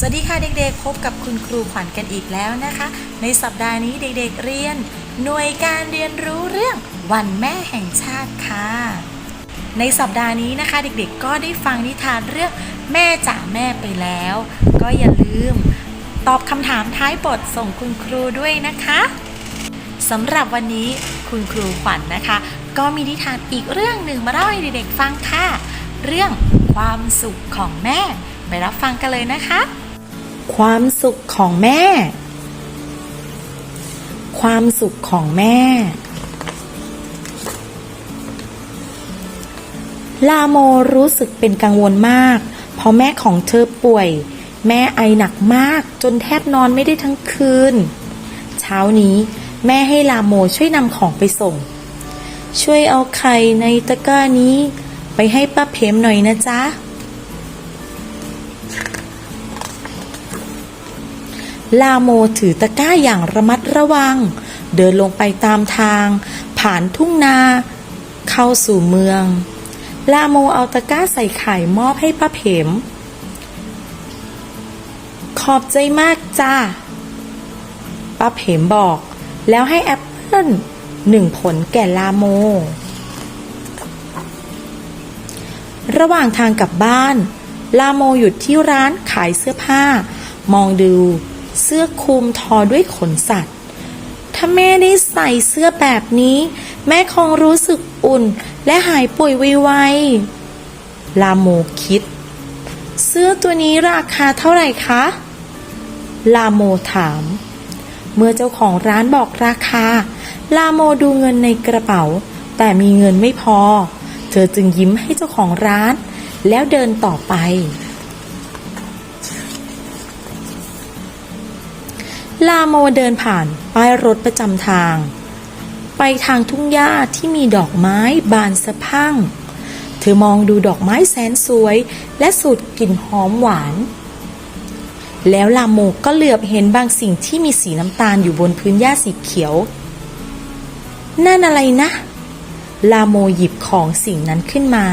สวัสดีค่ะเด็กๆ พบกับคุณครูขวัญกันอีกแล้วนะคะ ในสัปดาห์นี้เด็กๆเรียน หน่วยการเรียนรู้เรื่องวันแม่แห่งชาติค่ะ ในสัปดาห์นี้นะคะเด็กๆ ก็ได้ฟังนิทานเรื่องแม่จ๋าแม่ไปแล้ว ก็อย่าลืม ตอบคำถามท้ายบทส่งคุณครูด้วยนะคะสำหรับวันนี้คุณครูขวัญนะคะ ก็มีนิทานอีกเรื่องหนึ่งมาเล่าให้เด็กๆฟังค่ะ เรื่องความสุขของแม่ ไปรับฟังกันเลยนะคะ ความสุขของแม่ ความสุขของแม่ ลาโมรู้สึกเป็นกังวลมาก เพราะแม่ของเธอป่วย แม่ไอหนักมากจนแทบนอนไม่ได้ทั้งคืน เช้านี้แม่ให้ลาโมช่วยนำของไปส่ง ช่วยเอาไข่ในตะกร้านี้ ไปให้ป้าเพมหน่อยนะจ๊ะ ลาโมถือตะกร้าอย่างระมัดระวัง เดินลงไปตามทาง ผ่านทุ่งนา เข้าสู่เมือง ลาโมเอาตะกร้าใส่ไข่มอบให้ป้าเพมขอบใจมากจ้าป้าเพมบอก แล้วให้แอปเปิ้ลหนึ่งผลแก่ลาโม ระหว่างทางกลับบ้าน ลาโมหยุดที่ร้านขายเสื้อผ้ามองดู เสื้อคลุมทอด้วยขนสัตว์ ถ้าแม่ได้ใส่เสื้อแบบนี้ แม่คงรู้สึกอุ่นและหายป่วยไวๆลาโมคิด เสื้อตัวนี้ราคาเท่าไหร่คะ ลาโมถาม เมื่อเจ้าของร้านบอกราคา ลาโมดูเงินในกระเป๋า แต่มีเงินไม่พอ เธอจึงยิ้มให้เจ้าของร้าน แล้วเดินต่อไป ลาโมเดินผ่านป้ายรถประจำทาง ไปทางทุ่งหญ้าที่มีดอกไม้บานสะพั่ง เธอมองดูดอกไม้แสนสวย และสูดกลิ่นหอมหวาน แล้วลาโมก็เหลือบเห็นบางสิ่งที่มีสีน้ำตาลอยู่บนพื้นหญ้าสีเขียว นั่นอะไรนะ ลาโมหยิบของสิ่งนั้นขึ้นมา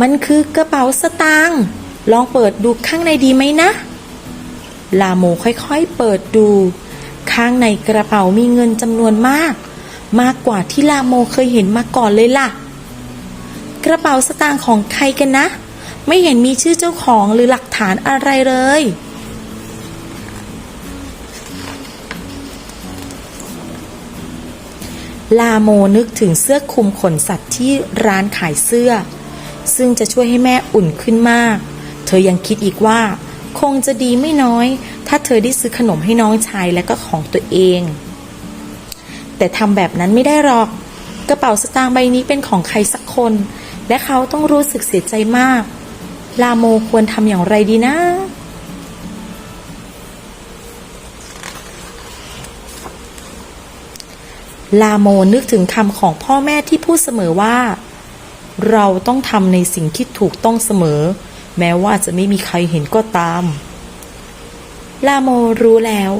มันคือกระเป๋าสตางค์ ลองเปิดดูข้างในดีไหมนะ ลาโมค่อยๆเปิดดู ข้างในกระเป๋ามีเงินจำนวนมาก มากกว่าที่ลาโมเคยเห็นมาก่อนเลยล่ะ กระเป๋าสตางค์ของใครกันนะ ไม่เห็นมีชื่อเจ้าของหรือหลักฐานอะไรเลยลาโมนึกถึงเสื้อคลุมขนสัตว์ที่ร้านขายเสื้อ ซึ่งจะช่วยให้แม่อุ่นขึ้นมาก เธอยังคิดอีกว่า คงจะดีไม่น้อย ถ้าเธอได้ซื้อขนมให้น้องชายและก็ของตัวเอง แต่ทำแบบนั้นไม่ได้หรอก กระเป๋าสตางค์ใบนี้เป็นของใครสักคน และเขาต้องรู้สึกเสียใจมาก ลาโมควรทำอย่างไรดีนะลาโมนึกถึงคำของพ่อแม่ที่พูดเสมอว่า เราต้องทำในสิ่งที่ถูกต้องเสมอ แม้ว่าจะไม่มีใครเห็นก็ตาม ลาโมรู้แล้ว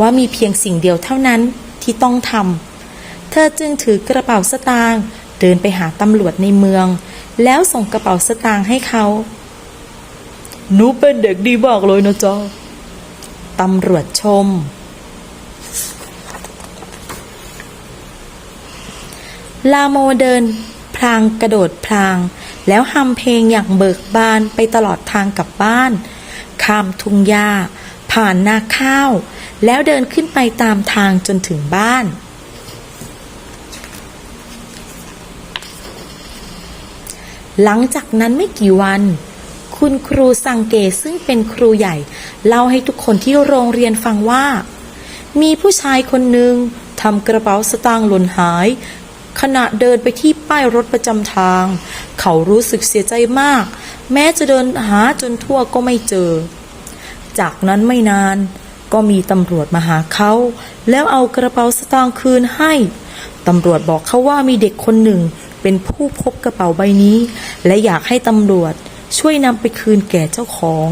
ว่ามีเพียงสิ่งเดียวเท่านั้นที่ต้องทำ เธอจึงถือกระเป๋าสตางค์เดินไปหาตำรวจในเมือง แล้วส่งกระเป๋าสตางค์ให้เขา หนูเป็นเด็กดีมากเลยนะจ๊ะตำรวจชม ลาโมเดิน พลางกระโดดพลาง แล้วฮัมเพลงอย่างเบิกบานไปตลอดทางกลับบ้าน ข้ามทุ่งหญ้า ผ่านนาข้าว แล้วเดินขึ้นไปตามทางจนถึงบ้านหลังจากนั้นไม่กี่วัน คุณครูสังเกตซึ่งเป็นครูใหญ่ เล่าให้ทุกคนที่โรงเรียนฟังว่า มีผู้ชายคนหนึ่งทำกระเป๋าสตางค์หล่นหาย ขณะเดินไปที่ป้ายรถประจำทาง เขารู้สึกเสียใจมาก แม้จะเดินหาจนทั่วก็ไม่เจอ จากนั้นไม่นานก็มีตำรวจมาหาเขา แล้วเอากระเป๋าสตางค์คืนให้ ตำรวจบอกเขาว่ามีเด็กคนหนึ่งเป็นผู้พบกระเป๋าใบนี้ และอยากให้ตำรวจช่วยนำไปคืนแก่เจ้าของ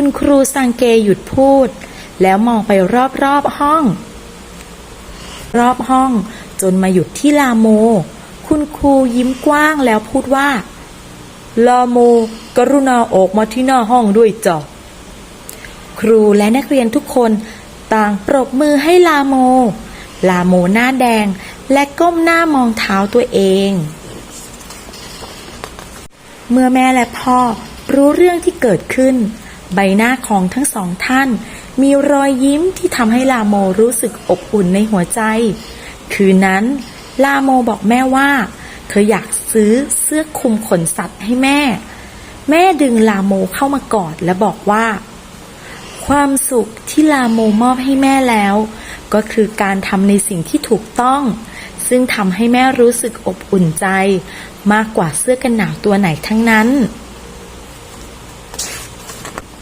คุณครูสังเกหยุดพูด แล้วมองไปรอบๆห้อง รอบห้องจนมาหยุดที่ลาโม คุณครูยิ้มกว้างแล้วพูดว่า ลาโม กรุณาออกมาที่หน้าห้องด้วยจ้ะครูและนักเรียนทุกคนต่างปรบมือให้ลาโม ลาโมหน้าแดงและก้มหน้ามองเท้าตัวเอง เมื่อแม่และพ่อรู้เรื่องที่เกิดขึ้น ใบหน้าของทั้งสองท่าน มีรอยยิ้มที่ทำให้ลาโมรู้สึกอบอุ่นในหัวใจ คืนนั้น ลาโมบอกแม่ว่า เธออยากซื้อเสื้อคลุมขนสัตว์ให้แม่ แม่ดึงลาโมเข้ามากอดและบอกว่า ความสุขที่ลาโมมอบให้แม่แล้ว ก็คือการทำในสิ่งที่ถูกต้อง ซึ่งทำให้แม่รู้สึกอบอุ่นใจ มากกว่าเสื้อกันหนาวตัวไหนทั้งนั้น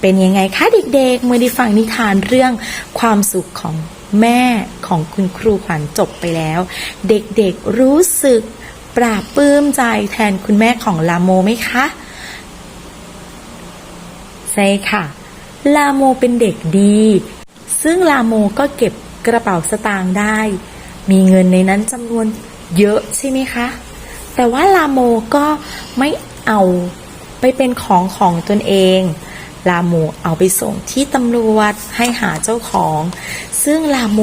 เป็นยังไงคะเด็กๆ เมื่อได้ฟังนิทานเรื่องความสุขของแม่ของคุณครูขวัญจบไปแล้ว เด็กๆรู้สึกปราบปลื้มใจแทนคุณแม่ของลาโมไหมคะ ใช่ค่ะ ลาโมเป็นเด็กดี ซึ่งลาโมก็เก็บกระเป๋าสตางค์ได้ มีเงินในนั้นจำนวนเยอะใช่ไหมคะ แต่ว่าลาโมก็ไม่เอาไปเป็นของของตนเอง ลาโมเอาไปส่งที่ตำรวจให้หาเจ้าของ ซึ่งลาโม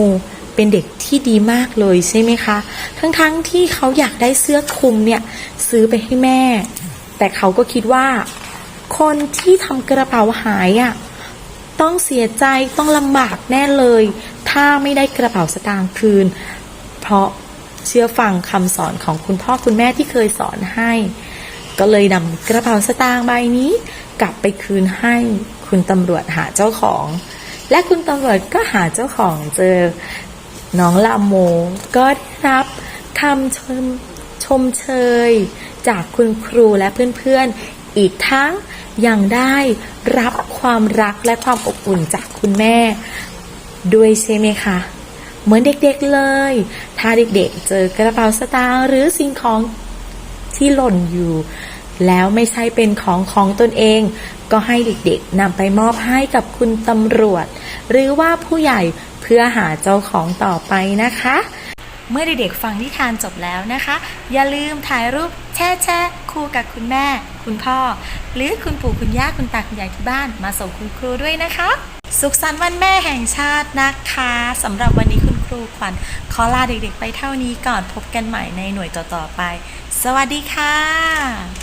เป็นเด็กที่ดีมากเลยใช่ไหมคะ ทั้งๆทที่เขาอยากได้เสื้อคลุมเนี่ยซื้อไปให้แม่ แต่เขาก็คิดว่า คนที่ทำกระเป๋าหายอะต้องเสียใจต้องลำบากแน่เลย ถ้าไม่ได้กระเป๋าสตางค์คืน เพราะเชื่อฟังคำสอนของคุณพ่อคุณแม่ที่เคยสอนให้ ก็เลยนำกระเป๋าสตางค์ใบนี้ กลับไปคืนให้คุณตำรวจหาเจ้าของ และคุณตำรวจก็หาเจ้าของเจอ น้องลาโมก็ได้รับคำชมชมเชย จากคุณครูและเพื่อนๆ อีกทั้งยังได้รับความรักและความอบอุ่นจากคุณแม่ ด้วยใช่ไหมคะเหมือนเด็กๆเลย ถ้าเด็กๆเจอกระเป๋าสตางค์หรือสิ่งของที่หล่นอยู่ แล้วไม่ใช่เป็นของของตนเอง ก็ให้เด็กๆนำไปมอบให้กับคุณตำรวจ หรือว่าผู้ใหญ่เพื่อหาเจ้าของต่อไปนะคะ เมื่อเด็กๆฟังนิทานจบแล้วนะคะ อย่าลืมถ่ายรูปแช่แช่คู่กับคุณแม่ คุณพ่อ หรือคุณปู่คุณย่าคุณตาคุณยายที่บ้านมาส่งคุณครูด้วยนะคะ สุขสันต์วันแม่แห่งชาตินะคะสำหรับวันนี้คุณครูขวัญขอลาเด็กๆไปเท่านี้ก่อนพบกันใหม่ในหน่วยต่อๆไป สวัสดีค่ะ